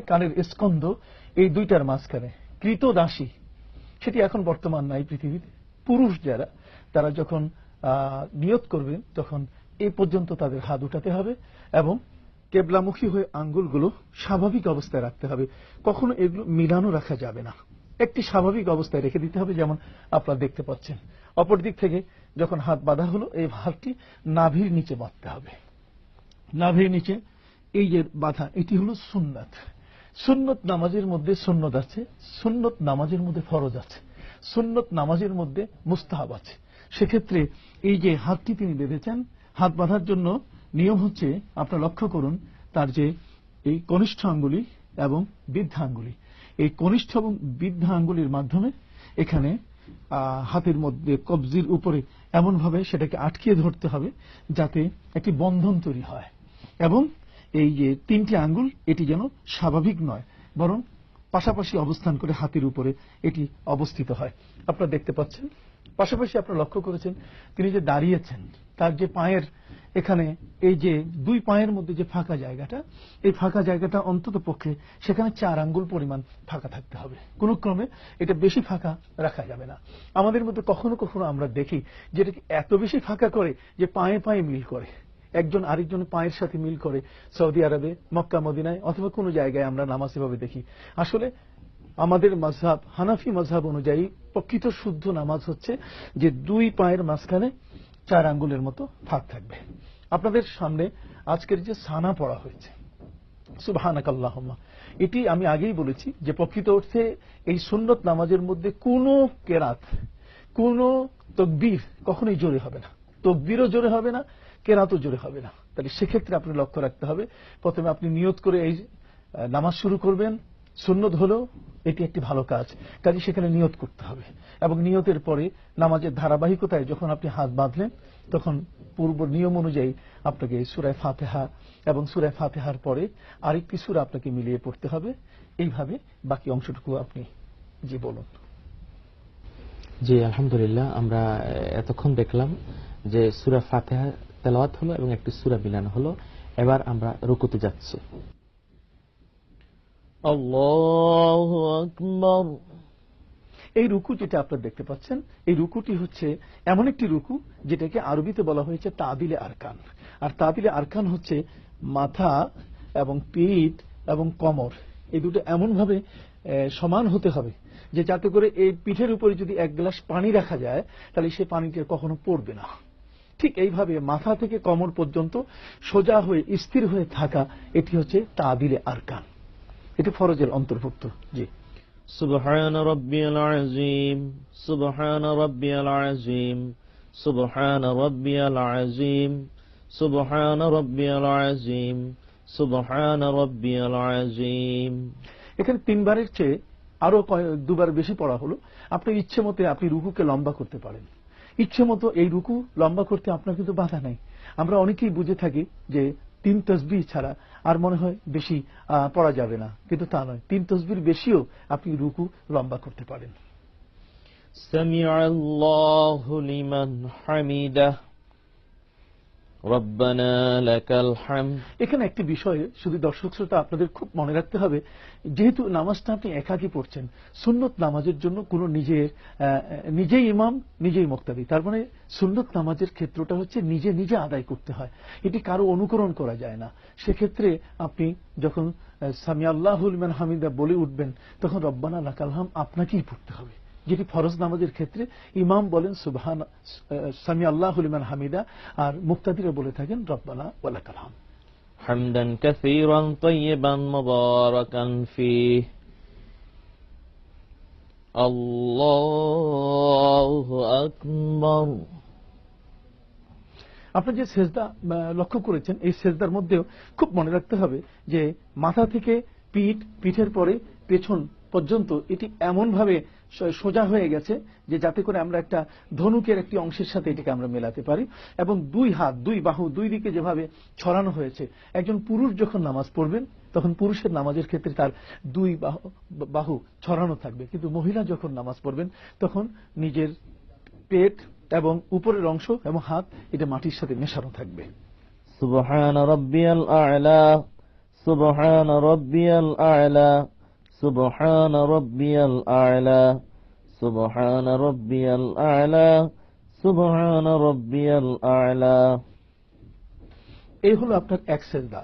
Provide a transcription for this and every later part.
কানের স্কন্ধ এই দুইটার মাঝখানে। কৃত দাসী সেটি এখন বর্তমান নাই পৃথিবীতে। পুরুষ যারা, তারা যখন নিয়ত করবেন তখন এই পর্যন্ত তাদের হাত উঠাতে হবে এবং কেবলামুখী হয়ে আঙ্গুলগুলো স্বাভাবিক অবস্থায় রাখতে হবে। কখনো এগুলো মিলানো রাখা যাবে না। একটি স্বাভাবিক অবস্থায় রেখে দিতে হবে, যেমন আপনারা দেখতে পাচ্ছেন। অপর দিক থেকে যখন হাত বাঁধা হলো, এই হাতটি নাভির নিচে বাঁধতে হবে। নাভির নিচে এই যে বাধা, এটি হলো সুন্নাত। সুন্নত নামাজের মধ্যে সুন্নত আছে, সুন্নত নামাজের মধ্যে ফরজ আছে, সুন্নত নামাজের মধ্যে মুস্তাহাব আছে। সেক্ষেত্রে এই যে হাতটি তিনি বেঁধেছেন, হাত বাঁধার জন্য নিয়ম হচ্ছে আপনারা লক্ষ্য করুন, তার যে এই কনিষ্ঠ আঙ্গুলি এবং বৃদ্ধা আঙ্গুলি। এই কনিষ্ঠ এবং বৃদ্ধা আঙ্গুলির মাধ্যমে এখানে হাতের মধ্যে কবজির উপরে এমনভাবে সেটাকে আটকিয়ে ধরতে হবে যাতে একটি বন্ধন তৈরি হয়। এবং এই যে তিনটি আঙ্গুল, এটি যেন স্বাভাবিক নয়, বরং পাশাপাশি অবস্থান করে হাতের উপরে এটি অবস্থিত হয়। আপনারা দেখতে পাচ্ছেন, পাশাপাশি আপনারা লক্ষ্য করেছেন, তিনি যে দাঁড়িয়েছেন, তার যে পায়ের এখানে এই যে দুই পায়ের মধ্যে যে ফাঁকা জায়গাটা, এই ফাঁকা জায়গাটা অন্তত পক্ষে সেখানে চার আঙ্গুল পরিমাণ ফাঁকা থাকতে হবে। কোন ক্রমে এটা বেশি ফাঁকা রাখা যাবে না। আমাদের মধ্যে কখনো কখনো আমরা দেখি যেটাকে এত বেশি ফাঁকা করে যে পায়ে পায়ে মিল করে। একজন আরেকজনের পায়ের সাথে মিল করে সৌদি আরবে, মক্কা, মদিনায়, অথবা কোনো জায়গায় আমরা নামাজ এভাবে দেখি। আসলে আমাদের মাঝহাব হানাফি মাঝহাব অনুযায়ী প্রকৃত শুদ্ধ নামাজ হচ্ছে যে দুই পায়ের মাঝখানে চার আঙ্গুলের মতো ফাঁক থাকবে। আপনাদের সামনে আজকের যে সানা পড়া হয়েছে, সুবাহানাকাল্লাহম্মা, এটি আমি আগেই বলেছি যে প্রকৃত অর্থে এই সুন্নত নামাজের মধ্যে কোনো কেরাত, কোনো তকবীর কখনোই জোরে হবে না। তকবীরও জোরে হবে না কেরাতও জোরে হবে না। তাহলে সেক্ষেত্রে আপনি লক্ষ্য রাখতে হবে। প্রথমে আপনি নিয়ত করে এই নামাজ শুরু করবেন। সুন্নত হলেও এটি একটি ভালো কাজ। কাজে সেখানে নিয়ত করতে হবে। এবং নিয়তের পরে নামাজের ধারাবাহিকতায় যখন আপনি হাত বাঁধলেন, তখন পূর্ব নিয়ম অনুযায়ী আপনাকে সুরায় ফাতেহা এবং সুরায় ফাতেহার পরে আরেকটি সুরা আপনাকে মিলিয়ে পড়তে হবে। এইভাবে বাকি অংশটুকু আপনি জি বলুন। জি, আলহামদুলিল্লাহ। আমরা, এতক্ষণ দেখলাম যে সুরা ফাতেহা তেলাওয়াত হলো এবং একটি সুরা মিলান হলো। এবার আমরা রুকুতে যাচ্ছি। এই রুকু যেটা আপনার দেখতে পাচ্ছেন, এই রুকুটি হচ্ছে এমন একটি রুকু যেটাকে আরবিতে বলা হয়েছে তাবিলে আরকান। আর তাবিলে আরকান হচ্ছে মাথা এবং পিঠ এবং কমর। এই দুটো এমনভাবে সমান হতে হবে যে যাতে করে এই পিঠের উপরে যদি এক গ্লাস পানি রাখা যায়, তাহলে সে পানিটা কখনো পড়বে না। ঠিক এইভাবে মাথা থেকে কমর পর্যন্ত সোজা হয়ে স্থির হয়ে থাকা এটি হচ্ছে তাদিলে আরকান এটি ফরজের অন্তর্ভুক্ত জি سبحان ربي العظيم سبحان ربي العظيم سبحان ربي العظيم سبحان ربي العظيم سبحان ربي العظيم এখানে তিনবারের চেয়ে আরো কয়- দুবার বেশি পড়া হলো আপনার ইচ্ছে মতে আপনি রুকুকে লম্বা করতে পারেন ইচ্ছে মতো এই রুকু লম্বা করতে আপনার কিন্তু বাধা নাই। আমরা অনেকেই বুঝে থাকি যে তিন তসবি ছাড়া আর মনে হয় বেশি পড়া যাবে না। কিন্তু তা নয়। তিন তসবির বেশিও আপনি রুকু লম্বা করতে পারেন। সামিআল্লাহু লিমান হামিদাহ এখানে একটি বিষয়ে শুধু দর্শক শ্রোতা আপনাদের খুব মনে রাখতে হবে যেহেতু নামাজটা আপনি একাকি পড়ছেন সুন্নত নামাজের জন্য কোনো নিজের নিজেই ইমাম নিজেই মুক্তাদি। তার মানে সুন্নত নামাজের ক্ষেত্রটা হচ্ছে নিজে নিজে আদায় করতে হয়। এটি কারও অনুকরণ করা যায় না। সেক্ষেত্রে আপনি যখন আহ, সামি আল্লাহুল মান হামিদা বলে উঠবেন তখন রব্বানা লাকালহাম আপনাকেই পড়তে হবে। যেটি ফরজ নামাজের ক্ষেত্রে ইমাম বলেন সুবহান সামি আল্লাহ হলিমান হামিদা আর মুক্তাদিরা বলে থাকেন রব্বানা ওয়ালা কালাম হামদান কাসীরান তাইয়িবান মুবারাকান আল্লাহু আকবার। আপনি যে সেজদা লক্ষ্য করেছেন এই সেজদার মধ্যেও খুব মনে রাখতে হবে যে মাথা থেকে পিঠ পিঠের পরে পেছন পর্যন্ত এটি এমনভাবে সোজা হয়ে গেছে যে যাতে করে আমরা একটা ধনুকের একটি অংশের সাথে এটিকে আমরা মেলাতে পারি এবং দুই হাত, দুই বাহু, দুই দিকে যেভাবে ছড়ানো হয়েছে, একজন পুরুষ যখন নামাজ পড়বেন, তখন পুরুষের নামাজের ক্ষেত্রে তার দুই বাহু ছড়ানো থাকবে। কিন্তু মহিলা যখন নামাজ পড়বেন, তখন নিজের পেট এবং উপরের অংশ এবং হাত, এটা মাটির সাথে মেশানো থাকবে। সুবহান রব্বিয়াল আয়লা সুবহান রব্বিয়াল আয়লা سبحان ربي الأعلى سبحان ربي الأعلى سبحان ربي الأعلى এই হলো আপনার এক সেজদা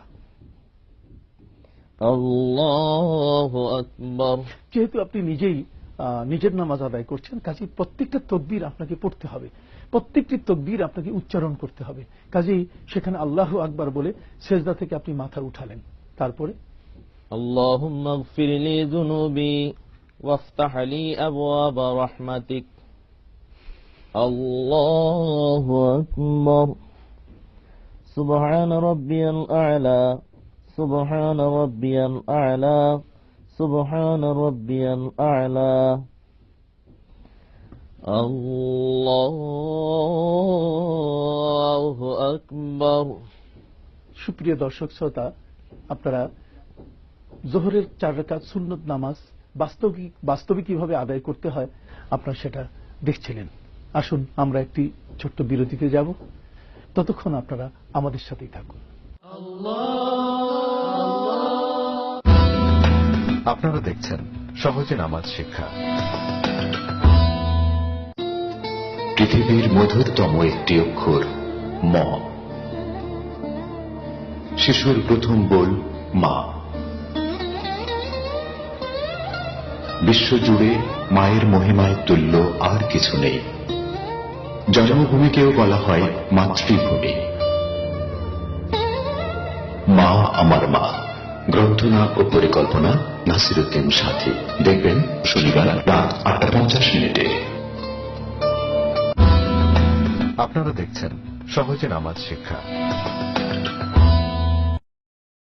الله أكبر যেহেতু আপনি নিজেই আহ, নিজের নামাজ আদায় করছেন কাজেই প্রত্যেকটা তকবীর আপনাকে পড়তে হবে প্রত্যেকটি তকবীর আপনাকে উচ্চারণ করতে হবে কাজেই সেখানে আল্লাহ আকবার বলে সেজদা থেকে আপনি মাথা উঠালেন তারপরে اللهم اغفر لي ذنوبي وافتح لي أبواب رحمتك الله أكبر سبحان ربي الأعلى سبحان ربي الأعلى سبحان ربي الأعلى الله أكبر সুপ্রিয় দর্শক শ্রোতা আপনারা জোহরের চার রাকাত সুন্নত নামাজ বাস্তবিক বাস্তবে কীভাবে আদায় করতে হয়, আপনারা সেটা দেখছিলেন। আসুন, আমরা একটি ছোট্ট বিরতিতে যাব। ততক্ষণ আপনারা আমাদের সাথেই থাকুন। আপনারা দেখছেন সহজে নামাজ শিক্ষা। পৃথিবীর মধুরতম একটি অক্ষর, ম। শিশুর প্রথম বল, মা। বিশ্বজুড়ে মায়ের মহিমায় তুল্য আর কিছু নেই। জন্মভূমিকেও বলা হয় মাতৃভূমি। মা আমার মা, গ্রন্থনা ও পরিকল্পনা, নাসিরুদ্দিন সাথী। দেখবেন শনিবার রাত আটটা পঞ্চাশ মিনিটে। আপনারা দেখছেন সহজে নামাজ শিক্ষা।